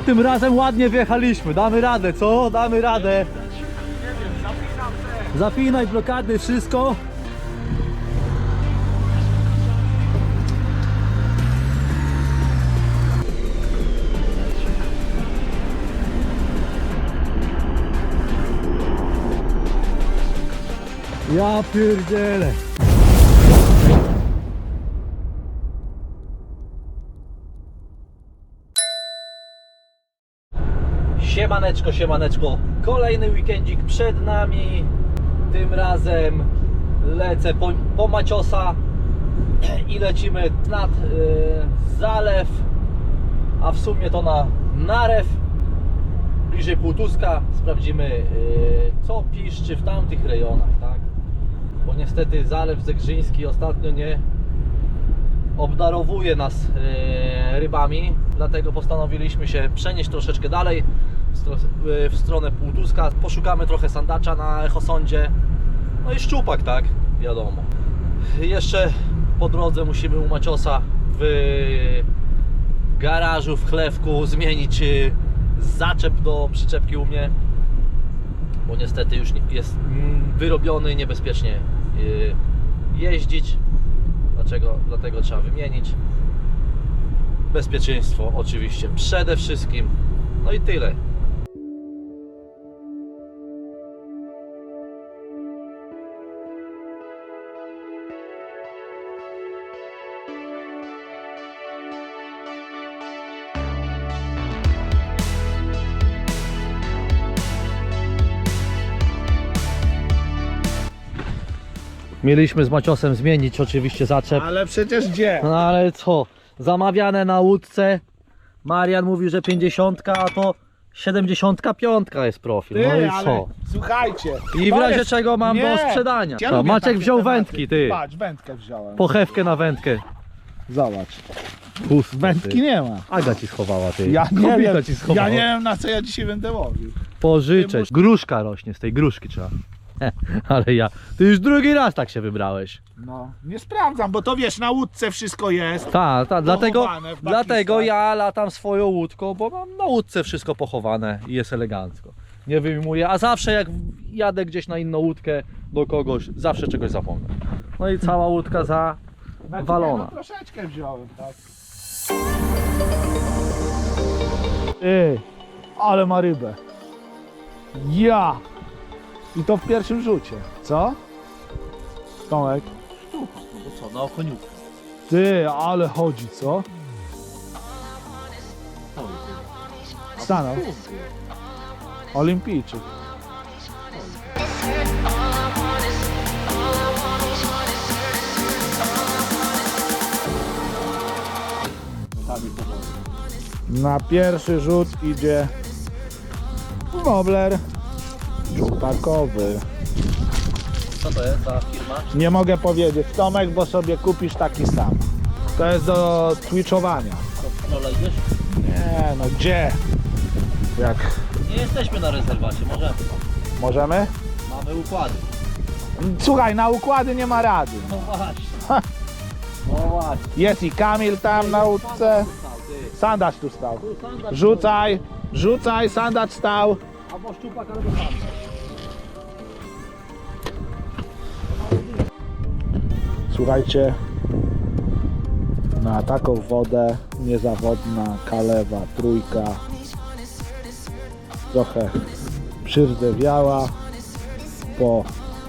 tym razem ładnie wjechaliśmy. Damy radę, co? Damy radę. Zapinaj blokady, wszystko. Ja pierdzielę. Siemaneczko, siemaneczko. Kolejny weekendzik przed nami. Tym razem lecę po, po Maciosa i lecimy nad y, zalew, a w sumie to na Narew, bliżej Półtuska. Sprawdzimy y, co piszczy w tamtych rejonach, tak? Bo niestety zalew zegrzyński ostatnio nie obdarowuje nas e, rybami, dlatego postanowiliśmy się przenieść troszeczkę dalej w stro- w stronę Półtuska. Poszukamy trochę sandacza na echosondzie, no i szczupak, tak, wiadomo. Jeszcze po drodze musimy u Maciosa w garażu, w chlewku zmienić zaczep do przyczepki u mnie, bo niestety już jest wyrobiony niebezpiecznie e, jeździć. Dlaczego? Dlatego trzeba wymienić. Bezpieczeństwo oczywiście przede wszystkim. No i tyle. Mieliśmy z Maciosem zmienić oczywiście zaczep. Ale przecież gdzie? No ale co? Zamawiane na łódce. Marian mówi, że 50, a to 75 jest profil. No i Ty, ale co? słuchajcie. I w to razie jest- czego mam do sprzedania. No, lubię Maciek takie wziął tematy. wędki, ty. Patrz, wędkę wziąłem. Pochewkę na wędkę. Zobacz. Puste, Wędki nie ma. Aga ci schowała, ty. Ja nie Kobieta wiem, ci schowała. ja nie wiem na co ja dzisiaj będę łowił. Pożyczę. Ty Gruszka rośnie, z tej gruszki trzeba. Ale ja. Ty już drugi raz tak się wybrałeś. No, nie sprawdzam, bo to wiesz, na łódce wszystko jest. Tak, tak, dlatego, w dlatego ja latam swoją łódką, bo mam na łódce wszystko pochowane i jest elegancko. Nie wyjmuję, a zawsze jak jadę gdzieś na inną łódkę do kogoś, zawsze czegoś zapomnę. No i cała łódka za Znaczy, walona. No, troszeczkę wziąłem, tak. Ej, ale ma rybę. Ja! I to w pierwszym rzucie. Co? Tomek? No bo co, na okoniówkę. Ty, ale chodzi, co? Stanął. Olimpijczyk. Na pierwszy rzut idzie wobler czupakowy. Co to jest za firma? Nie mogę powiedzieć, Tomek, bo sobie kupisz taki sam. To jest do twitchowania. Idziesz? Nie, no gdzie? Jak Nie jesteśmy na rezerwacie, możemy. możemy? Mamy układy. Słuchaj, na układy nie ma rady. No właśnie. No właśnie. Jest i Kamil tam na łódce. Sandacz tu stał. Rzucaj, rzucaj, sandacz stał. Albo szczupak, albo sam. Słuchajcie, na taką wodę niezawodna kalewa trójka trochę przyrzewiała po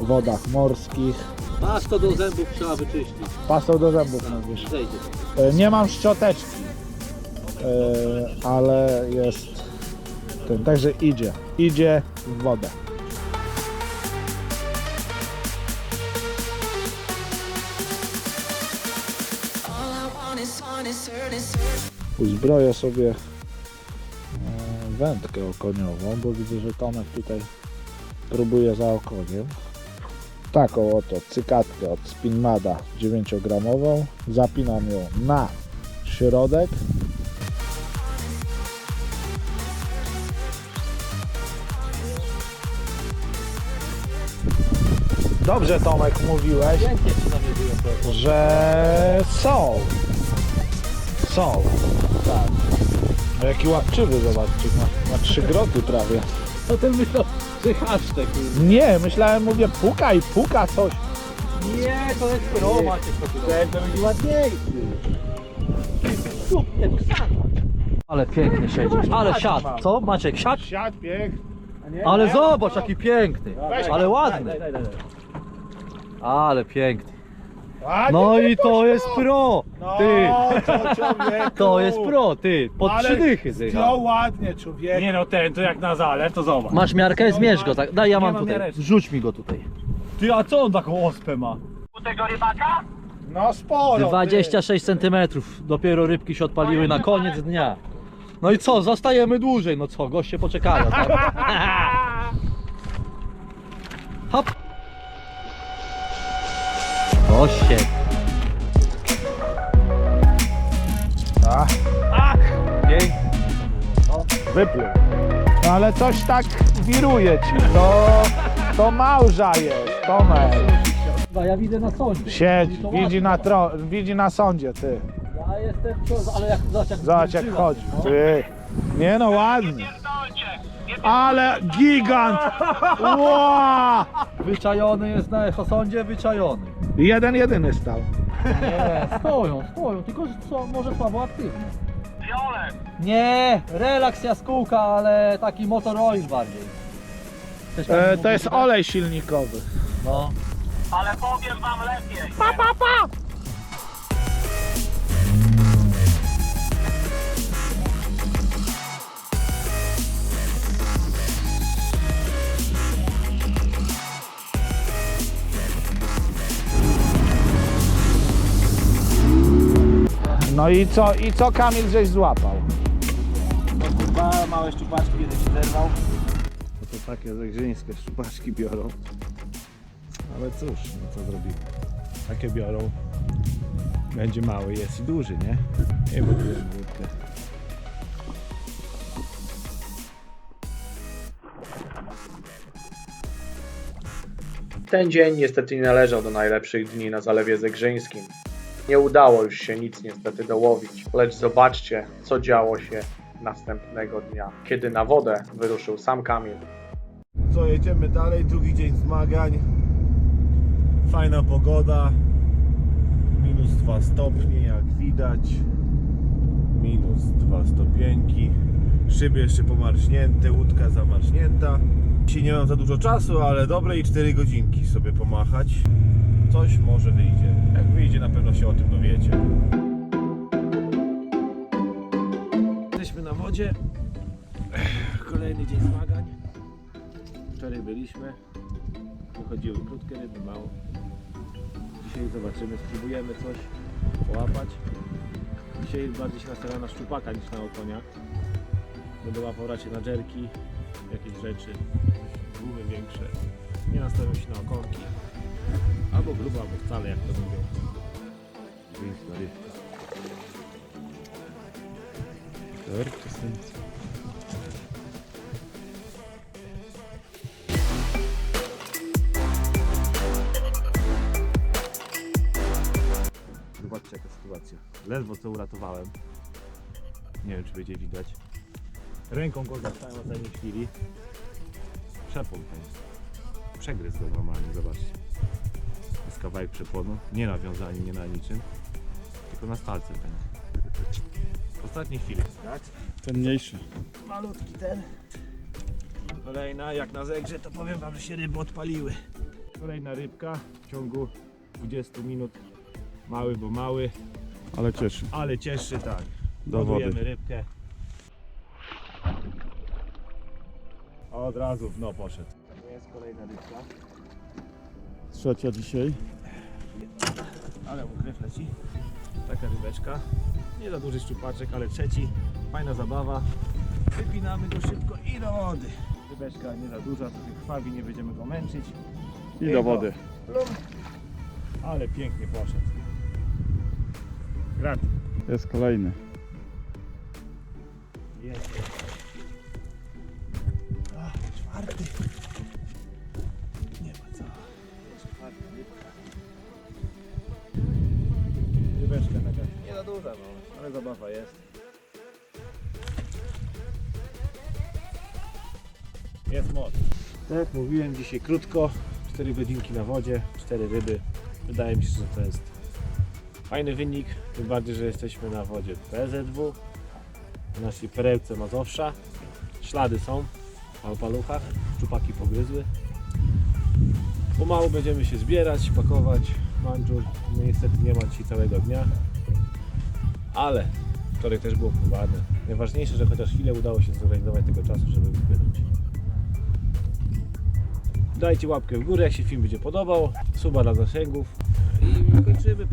wodach morskich. Masz to do zębów trzeba wyczyścić. Pastą do zębów mówisz. Zejdzie. E, Nie mam szczoteczki, e, ale jest ten, także idzie, idzie w wodę. Uzbroję sobie e, wędkę okoniową, bo widzę, że Tomek tutaj próbuje za okoniem. Taką oto cykatkę od Spinmada 9-gramową. Zapinam ją na środek. Dobrze Tomek mówiłeś, że są. Są. Tak. A jaki łapczywy, zobaczcie, ma, ma trzy groty prawie. Co ten myślał, że hashtag? Nie, myślałem, mówię, puka i puka coś. Nie, to jest pro, Maciek, to ty to będzie ładniejszy. Nie, to sad. Ale pięknie siedzi. Ale siad. Co, Maciek, siad? Siad bieg. Ale zobacz, jaki piękny. Ale ładny. Ale piękny. Ładnie. No i to jest pro. No, Ty. to człowieku. To jest pro, ty. Pod Ale trzy dychy No zjechał. ładnie, człowieku. Nie no ten, to jak na zalew, to zobacz. Masz miarkę? Zmierz go, tak? Daj, ja mam mam tutaj. miareczki. Rzuć mi go tutaj. Ty, a co on taką ospę ma? No sporo. 26 cm. Dopiero rybki się odpaliły na koniec dnia. No i co, zostajemy dłużej. No co, goście poczekają, tak? Hop. Goście. Ty. A, Pięknie. wypluł. No ale coś tak wiruje ci. To, to małża jest, Tomek. Ja widzę na sądzie. Siedź, To widzi na, tro, widzi na sądzie, ty. Ja jestem cios, ale jak zobacz jak Zobacz jak wróciła. chodzi. No. Ty. Nie no, ładnie. Ale gigant! Ła! Wyczajony jest na echosądzie, wyczajony. Jeden jedyny stał. Nie, stoją, stoją, tylko że co, może słabo aktywny. Nie, relaks jaskółka, ale taki motor oil bardziej. E, to jest że- olej silnikowy. No. Ale powiem wam lepiej. No i co, i co Kamil żeś złapał? Dwa małe szczupaczki, się zerwał. No to takie zegrzyńskie szczupaczki biorą. Ale cóż, no co zrobimy? Takie biorą. Będzie mały, jest i duży, nie? Nie budujemy łódkę. Ten dzień niestety nie należał do najlepszych dni na Zalewie Zegrzyńskim. Nie udało już się nic niestety dołowić, lecz zobaczcie, co działo się następnego dnia, kiedy na wodę wyruszył sam Kamil. Co, jedziemy dalej, drugi dzień zmagań. Fajna pogoda. Minus 2 stopnie, jak widać. Minus 2 stopienki. Szyby jeszcze pomarznięte, łódka zamarznięta. Dzisiaj nie mam za dużo czasu, ale dobre i 4 godzinki sobie pomachać. Coś może wyjdzie. Jak wyjdzie, na pewno się o tym dowiecie. Jesteśmy na wodzie. Kolejny dzień zmagań. Wczoraj byliśmy. Wychodziły krótkie ryby, mało. Dzisiaj zobaczymy, spróbujemy coś połapać. Dzisiaj bardziej się nastawiam na szczupaka niż na okonia. Będę łapał raczej na dżerki, jakieś rzeczy, gumy większe. Nie nastawiam się na okonki. Albo grubo, albo wcale, jak to mówią. Wiejska rybka. Teoretycznie sens. Zobaczcie jaka sytuacja. Ledwo co uratowałem. Nie wiem czy będzie widać. Ręką go dostałem w ostatniej chwili. Przepon to jest. Go normalnie, zobaczcie. Kawałek przeponu. Nie na wiązaniu, nie na niczym. Tylko na stalce ten. W ostatniej chwili. Tak? Ten mniejszy. Malutki ten. Kolejna, jak na zegrze, to powiem wam, że się ryby odpaliły. Kolejna rybka w ciągu 20 minut. Mały, bo mały, Ale cieszy. ale cieszy, tak. Do Ładujemy wody. rybkę. Od razu w dno poszedł. To jest kolejna rybka, Trzecia dzisiaj. ale mu krew leci. Taka rybeczka. Nie za duży szczupaczek, ale trzeci. Fajna zabawa. Wypinamy go szybko i do wody. Rybeczka nie za duża, trochę krwawi, nie będziemy go męczyć. I do wody. Plum. Ale pięknie poszedł. Grat. Jest kolejny. Jest. A, czwarty. duża, no, ale zabawa jest. Jest moc. Tak jak mówiłem, dzisiaj krótko, 4 godzinki na wodzie, 4 ryby. Wydaje mi się, że to jest fajny wynik, tym bardziej, że jesteśmy na wodzie PZW, w naszej perełce Mazowsza. Ślady są na opaluchach, czupaki pogryzły. Pomału będziemy się zbierać, pakować. Mandżur niestety nie ma dzisiaj całego dnia, ale wczoraj też było pływane. Najważniejsze, że chociaż chwilę udało się zorganizować tego czasu, żeby wypłynąć. Dajcie łapkę w górę, jak się film będzie podobał, suba dla zasięgów i kończymy.